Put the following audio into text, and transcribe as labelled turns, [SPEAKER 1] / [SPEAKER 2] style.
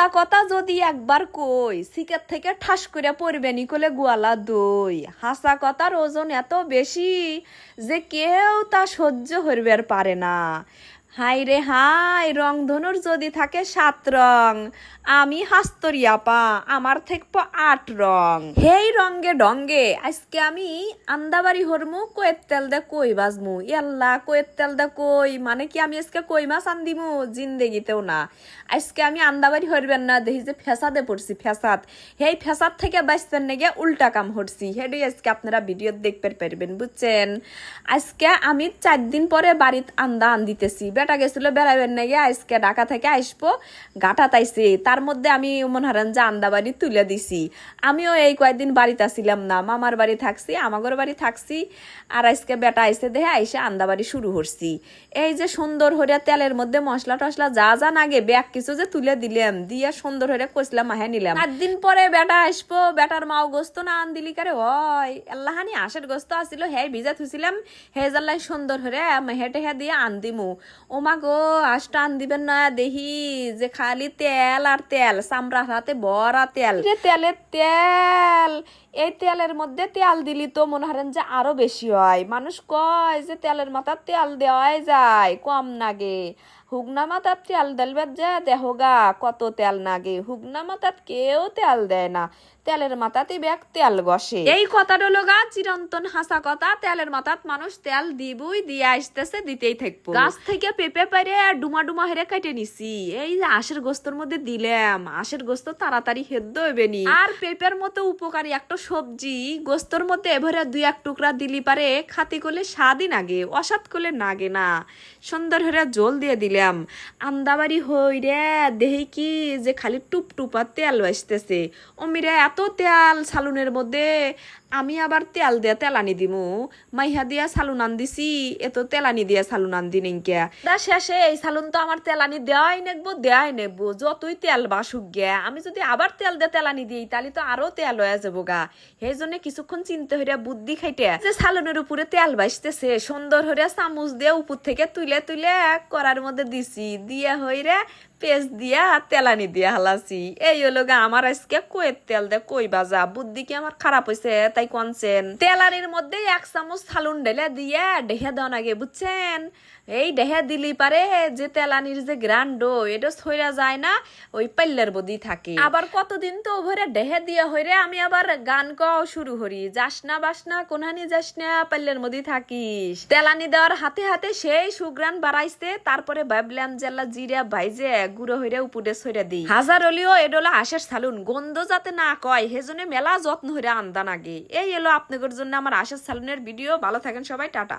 [SPEAKER 1] হাসা কথা যদি একবার কই সিকের থেকে ঠাস করে পড়বে নি কলে গোয়ালা দই। হাসা কথার ওজন এত বেশি যে কেউ তা সহ্য হইবার পারে না। হাই রে হাই, রং ধনুর যদি থাকে সাত রং। আমি হাস্তরি আপা আমার থেকে আট রং। হেই রঙ্গে ডঙ্গে, আজকে আমি আন্দাবাড়ি হরমু কয়ের তেল দে কই বাজমু। ইয়াল্লা কয়ের তেল দে কই মানে কি আমি আজকে কই মাছ আন্দিমু? জিন্দেগিতেও না। আজকে আমি আন্দাবাড়ি হরবেন না দেখি যে ফেসাদে পড়ছি, ফেসাদ। হেই ফেসাদ থেকে বাঁচতেন নেগে উল্টা কাম হরছি। হেডই আজকে আপনারা ভিডিও দেখতে পারবেন, বুঝছেন? আজকে আমি চার দিন পরে বাড়িত আন্দা আন্দিতেছি। বেটা গেছিল বেড়াবেন নাকি আজকে ঢাকা থেকে আসব গাঠা তাইছে। তার মধ্যে আমি মনে হারেন যে আন্দা বাড়ি তুলে দিছি। আমিও এই কয়েকদিন বাড়িতে আসিলাম না মামার বাড়ি থাকছি আমাগর বাড়ি থাকছি আর আজকে বেটা আইসে দেহে আইসে আন্দা বাড়ি শুরু করছি। এই যে সুন্দর হরিয়া তেলের মধ্যে মশলা টসলা যা যা নাগে ব্যাগ কিছু যে তুলে দিলাম দিয়ে সুন্দর হরিয়া কইছিলাম মাহে নিলাম। চার দিন পরে বেটা আসব বেটার মাও গোস্ত না আন দিলি কারে? হয় আল্লাহানি আশের গোস্ত আসিল হে ভিজা থুছিলাম হে জাল্লাই সুন্দর হরে মেহে টেহে দিয়ে আন দিমু। ও মা গো আজটা আন দিবেন না দেহি যে খালি তেল আর তেল চামড়া হাতে বড়া তেল। রে তেলের তেল এই তেলের মধ্যে তেল দিলি তো মনে হারেন যে আরও বেশি হয়। মানুষ কয় যে তেলের মাথা তেল দেওয়াই যায় কম নাগে। হুগনা মাথার তেল দেলবে যে দেহগা কত তেল নাগে। হুগনা মাথার কেউ তেল দেয় না তেলের মাথাতে ব্যাগ তেল বসে। এই কথাটা হলো গা চিরন্তন হাসা কথা তেলের মাথাত মানুষ তেল দিবই দিয়ে আসতেছে দিতেই থাকব। গাছ থেকে পেঁপে পারে ডুমা ডুমা হেরে কেটে নিছি। এই যে আশের গোস্তর মধ্যে দিলাম। আশের গোস্ত তাড়াতাড়ি হেদ্দ হইবে নি। আর পেঁপের মতো উপকারী একটা সবজি, গোস্তর মধ্যে এভারে দুই এক টুকরা দিলি পারে খাতি করলে স্বাদই নাগে, অসাদ করলে নাগে না। সুন্দর হরে জল দিয়ে দিলাম। আন্দাবাড়ি হই রে দেহি কি যে খালি টুপ টুপা তেল বাসতেছে অমিরা এত তেল সালুনের মধ্যে। আমি আবার তেল দিয়া তেলানি দিমু। মাইহা দিয়া সালুন আন দিছি এত তেলানি দিয়া সালুন আন দিন দা শেষে এই সালুন তো আমার তেলানি দেওয়াই নেব দেওয়াই নেব, যতই তেল বাসুক গে আমি যদি আবার তেল দিয়ে তেলানি দিই, তাহলে তো আরও তেল হয়ে যাব গা। সেই জন্য কিছুক্ষণ চিন্তা হইয়া বুদ্ধি খাইতে। যে সালুনের উপরে তেল বাসতেছে, সুন্দর হইয়া চামচ দিয়ে উপর থেকে তুলে তুলে করার মধ্যে দিছি। দিয়ে হইরে পেঁচ দিয়া তেলানি দিয়া হালাছি। এই হলো গা আমার আজকে কয়ের তেল দে কই বাজা বুদ্ধি কি আমার খারাপ হয়েছে তাই কনছেন তেলানির মধ্যে এক চামচ সালুন ঢেলে দিয়ে ডেহে দেওয়া নাগে বুঝছেন? এই ডেহে দিলি পারে যে তেলানির যে গ্রান্ড, এটা সইরা যায় না, ওই পাল্লার বদি থাকে। আবার কতদিন তো ওভরে ডেহে দিয়ে হইরে আমি আবার গান গাও শুরু করি। যাস না, বাস না, কোনহানি যাস না, পাল্লার মধ্যে থাকিস। তেলানি দেওয়ার হাতে হাতে সেই সুগ্রান বাড়াইছে, তারপরে ভাবলাম জেলা জিরা ভাইজে গুঁড়ো হইরে উপরে সইরা দিই। হাজার হলিও এডলা আশের সালুন, গন্ধ যাতে না কয়, হেজনে মেলা যত্ন হইরে আন্দান আগে। এই এলো আপনাদের জন্য আমার আশা সালুনের ভিডিও ভালো থাকেন সবাই টাটা।